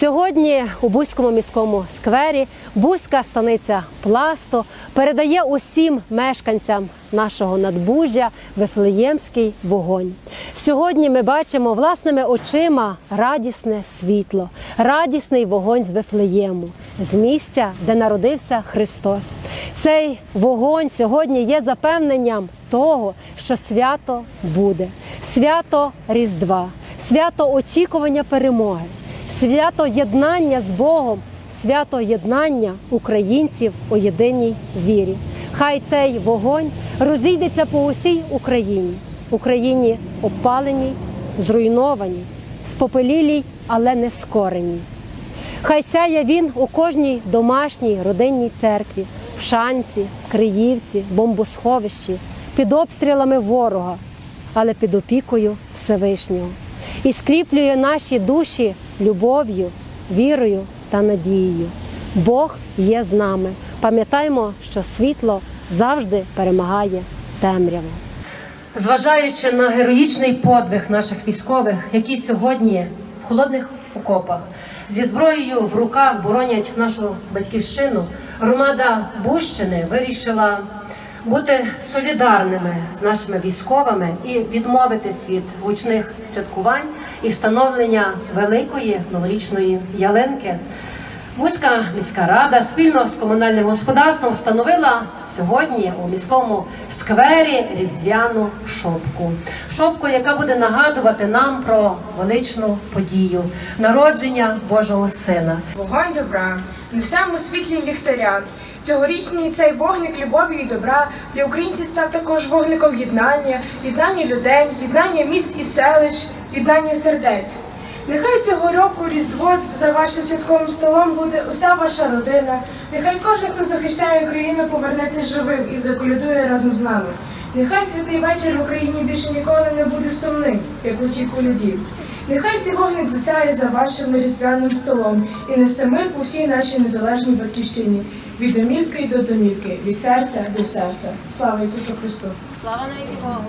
Сьогодні у Бузькому міському сквері Бузька станиця Пласто передає усім мешканцям нашого надбужжя Вифлеємський вогонь. Сьогодні ми бачимо власними очима радісне світло, радісний вогонь з Вифлеєму, з місця, де народився Христос. Цей вогонь сьогодні є запевненням того, що свято буде, свято Різдва, свято очікування перемоги свято єднання з Богом, свято єднання українців у єдиній вірі. Хай цей вогонь розійдеться по усій Україні, Україні опаленій, зруйнованій, спопелілій, але не скореній. Хай сяє він у кожній домашній родинній церкві, в шанці, Криївці, бомбосховищі, під обстрілами ворога, але під опікою Всевишнього. І скріплює наші душі любов'ю, вірою та надією. Бог є з нами. Пам'ятаємо, що світло завжди перемагає темряву. Зважаючи на героїчний подвиг наших військових, які сьогодні в холодних окопах зі зброєю в руках боронять нашу батьківщину, громада Бущини вирішила бути солідарними з нашими військовими і відмовитись від гучних святкувань і встановлення великої новорічної ялинки. Бузька міська рада спільно з комунальним господарством встановила сьогодні у міському сквері різдвяну шопку. Шопку, яка буде нагадувати нам про величну подію народження Божого Сина. Вогонь добра, несемо світлі ліхтаря. Цьогорічний цей вогник любові і добра для українців став також вогником єднання, єднання людей, єднання міст і селищ, єднання сердець. Нехай цього року Різдво за вашим святковим столом буде уся ваша родина. Нехай кожен, хто захищає Україну, повернеться живим і заколядує разом з нами. Нехай святий вечір в Україні більше ніколи не буде сумним, як у тій коляді. Нехай цей вогник засяє за вашим різдвяним столом і несе мир по всій нашій незалежній батьківщині, від домівки до домівки, від серця до серця. Слава Ісусу Христу! Слава навіки Богу!